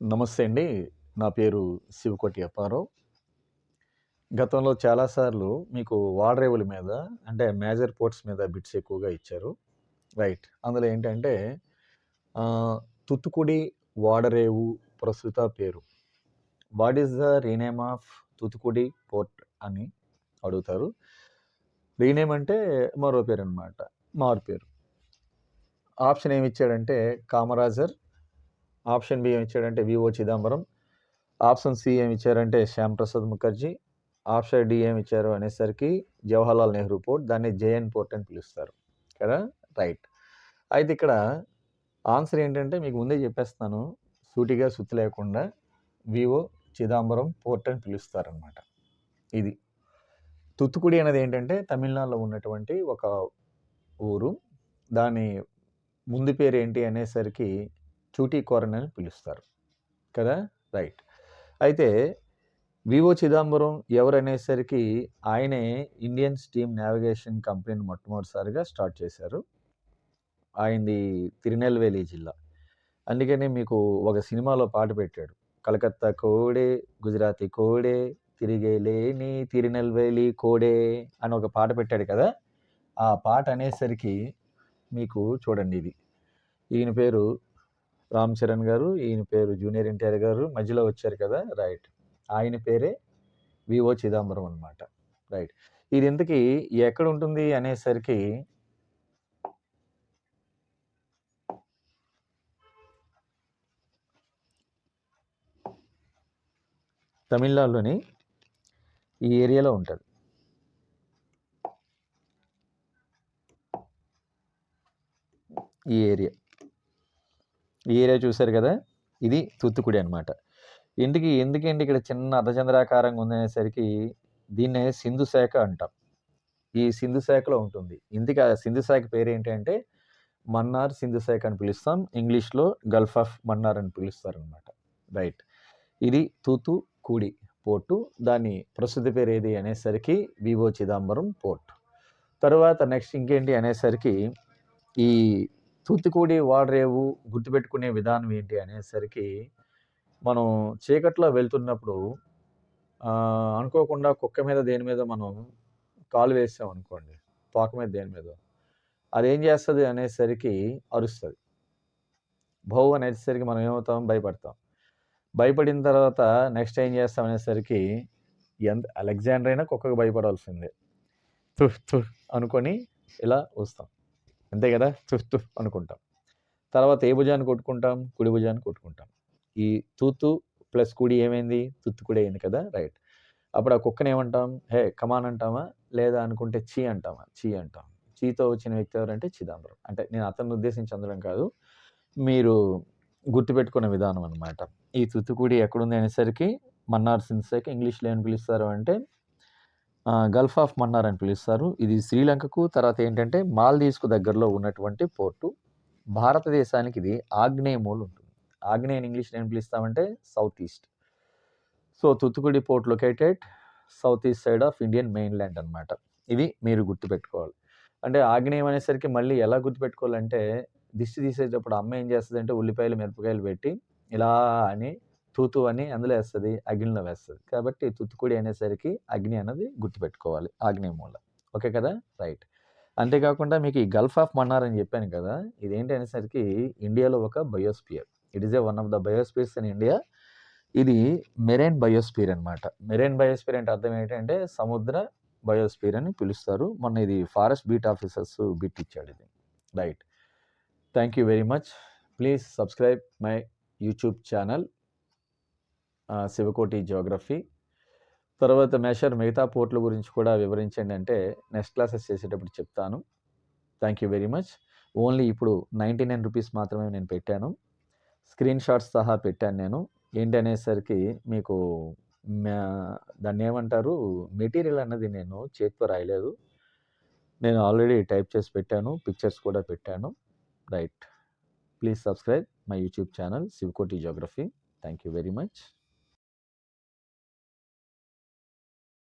నమస్తే అండి. నా పేరు శివకోటి అప్పారావు. గతంలో చాలా సార్లు మీకు వాడరేవుల మీద అంటే మేజర్ పోర్ట్స్ మీద బిట్స్ ఎక్కువగా ఇచ్చారు. రైట్. అందులో ఏంటంటే తుత్తుకుడి వాడరేవు ప్రస్తుత పేరు. What is the rename of Thoothukudi port అని అడుగుతారు. రీనేమ్ అంటే మరో పేరు అనమాట మారు పేరు. ఆప్షన్ ఏమిచ్చాడంటే కామరాజర్. ఆప్షన్ బి ఏమిచ్చాడంటే వివో చిదంబరం. ఆప్షన్ సి ఏమిచ్చారంటే శ్యామ్ ప్రసాద్ ముఖర్జీ. ఆప్షన్ డి ఏమిచ్చారు అనేసరికి జవహర్లాల్ నెహ్రూ పోర్ట్. దాన్ని జేఎన్ పోర్ట్ అని పిలుస్తారు. కదా! రైట్. అయితే ఇక్కడ ఆన్సర్ ఏంటంటే మీకు ముందే చెప్పేస్తాను సూటిగా సుత్తి లేకుండా వివో చిదంబరం పోర్ట్ అని పిలుస్తారనమాట. ఇది. తుత్తుకుడి అనేది ఏంటంటే తమిళనాడులో ఉన్నటువంటి ఒక ఊరు. దాని ముందు పేరు ఏంటి అనేసరికి చూటీకోరన్ అని పిలుస్తారు. కదా! రైట్. అయితే వివో చిదంబరం ఎవరనేసరికి ఆయనే ఇండియన్ స్టీమ్ నావిగేషన్ కంపెనీని మొట్టమొదటిసారిగా స్టార్ట్ చేశారు. ఆయనది తిరునెల్వేలి జిల్లా. అందుకనే మీకు ఒక సినిమాలో పాట పెట్టాడు. కలకత్తా కోడే గుజరాతీ కోడే తిరిగేలేని తిరునెల్వేలి కోడే అని ఒక పాట పెట్టాడు కదా! ఆ పాట అనేసరికి మీకు చూడండి ఇది. ఈయన పేరు రామ్ చరణ్ గారు. ఈయన పేరు జూనియర్ ఎన్టీఆర్ గారు. మధ్యలో వచ్చారు కదా! రైట్. ఆయన పేరే వివో చిదంబరం అనమాట. రైట్. ఇది ఇంతకీ ఎక్కడుంటుంది అనేసరికి తమిళనాడులోని ఈ ఏరియాలో ఉంటుంది ఈ ఏరియా. ఈ ఏరియా చూశారు కదా! ఇది తూత్తుకుడి అనమాట. ఇంటికి ఎందుకండి ఇక్కడ చిన్న అర్ధచంద్రాకారంగా ఉందనేసరికి దీన్నే సింధు శాఖ అంటాం. ఈ సింధు శాఖలో ఉంటుంది. ఇందుకు ఆ సింధు శాఖ పేరు ఏంటంటే మన్నార్ సింధు శాఖ అని పిలుస్తాం. ఇంగ్లీష్‌లో గల్ఫ్ ఆఫ్ మన్నార్ అని పిలుస్తారనమాట. రైట్. ఇది తూతుకుడి పోర్టు. దాని ప్రసిద్ధి పేరు ఏది అనేసరికి వివో చిదంబరం పోర్ట్. తర్వాత నెక్స్ట్ ఇంకేంటి అనేసరికి ఈ తూత్తుకూడి వాడరేవు గుర్తుపెట్టుకునే విధానం ఏంటి అనేసరికి మనం చీకట్లో వెళ్తున్నప్పుడు అనుకోకుండా కుక్క మీద దేని మీద మనం కాలు వేసాం అనుకోండి తోక మీద దేని మీదో. అదేం చేస్తుంది అనేసరికి అరుస్తుంది భౌ అనేసరికి మనం ఏమవుతాం? భయపడతాం. భయపడిన తర్వాత నెక్స్ట్ ఏం చేస్తాం అనేసరికి ఎంత అలెగ్జాండర్ అయినా కుక్కకు భయపడాల్సిందే. తు తు అనుకొని ఇలా వస్తాం. అంతే కదా! తుహ్ అనుకుంటాం. తర్వాత ఏ భుజాన్ని కొట్టుకుంటాం? కుడి భుజాన్ని కొట్టుకుంటాం. ఈ తూతు ప్లస్ కుడి ఏమైంది? తుత్తుకుడి అయింది కదా! రైట్. అప్పుడు ఆ కుక్కని ఏమంటాం? హే కమాన్ అంటామా? లేదా అనుకుంటే చీ అంటామా? ఛీ అంటాం. చీతో వచ్చిన వ్యక్తి ఎవరంటే చిదంబరం. అంటే నేను అతన్ని ఉద్దేశించి అందడం కాదు. మీరు గుర్తుపెట్టుకునే విధానం అనమాట. ఈ తుత్తుకుడి ఎక్కడుంది అనేసరికి మన్నార్ సిన్సేక్ ఇంగ్లీష్‌లో ఏం పిలుస్తారు అంటే గల్ఫ్ ఆఫ్ మన్నార్ అని పిలుస్తారు. ఇది శ్రీలంకకు తర్వాత ఏంటంటే మాల్దీవ్స్‌కు దగ్గరలో ఉన్నటువంటి పోర్టు. భారతదేశానికి ఇది ఆగ్నేయ మూల ఉంటుంది. ఆగ్నేయని ఇంగ్లీష్‌లో నేను పిలుస్తామంటే south east. So, Thoothukudi port located south east side of Indian mainland అనమాట. ఇది మీరు గుర్తుపెట్టుకోవాలి. అంటే ఆగ్నేయం అనేసరికి మళ్ళీ ఎలా గుర్తుపెట్టుకోవాలంటే దిష్టి తీసేటప్పుడు అమ్మ ఏం చేస్తదంటే ఉల్లిపాయలు, మిరపకాయలు పెట్టి ఇలా అని తూతు అని అందులో వేస్తుంది అగ్నిలో వేస్తుంది కాబట్టి తుత్తుకుడి అనేసరికి అగ్ని అనేది గుర్తుపెట్టుకోవాలి. ఆగ్నేయ మూల. ఓకే కదా! రైట్. అంతేకాకుండా మీకు ఈ గల్ఫ్ ఆఫ్ మన్నార్ అని చెప్పాను కదా! ఇదేంటి అనేసరికి ఇండియాలో ఒక biosphere it is a one of the biospheres in India. ఇది మెరైన్ బయోస్పియర్ అనమాట. మెరైన్ బయోస్పియర్ అంటే అర్థం ఏంటంటే సముద్ర బయోస్పియర్ అని పిలుస్తారు. మొన్న ఇది ఫారెస్ట్ బీట్ ఆఫీసర్స్ బిట్ ఇచ్చాడు ఇది. Right. Thank you very much. Please subscribe my YouTube channel. Shivakoti geography. తర్వాత మెషర్ మిగతా పోర్ట్‌ల గురించి కూడా వివరించండి అంటే నెక్స్ట్ క్లాసెస్ చేసేటప్పుడు చెప్తాను. Thank you very much. Only ఇప్పుడు నైన్టీ నైన్ రూపీస్ మాత్రమే నేను పెట్టాను. స్క్రీన్ షాట్స్ సహా పెట్టాను నేను. ఏంటి అనేసరికి మీకు దాన్ని ఏమంటారు మెటీరియల్ అన్నది నేను చేతితో రాయలేదు. నేను ఆల్రెడీ టైప్ చేసి పెట్టాను. పిక్చర్స్ కూడా పెట్టాను. Right. Please subscribe my YouTube channel Shivakoti geography. Thank you very much.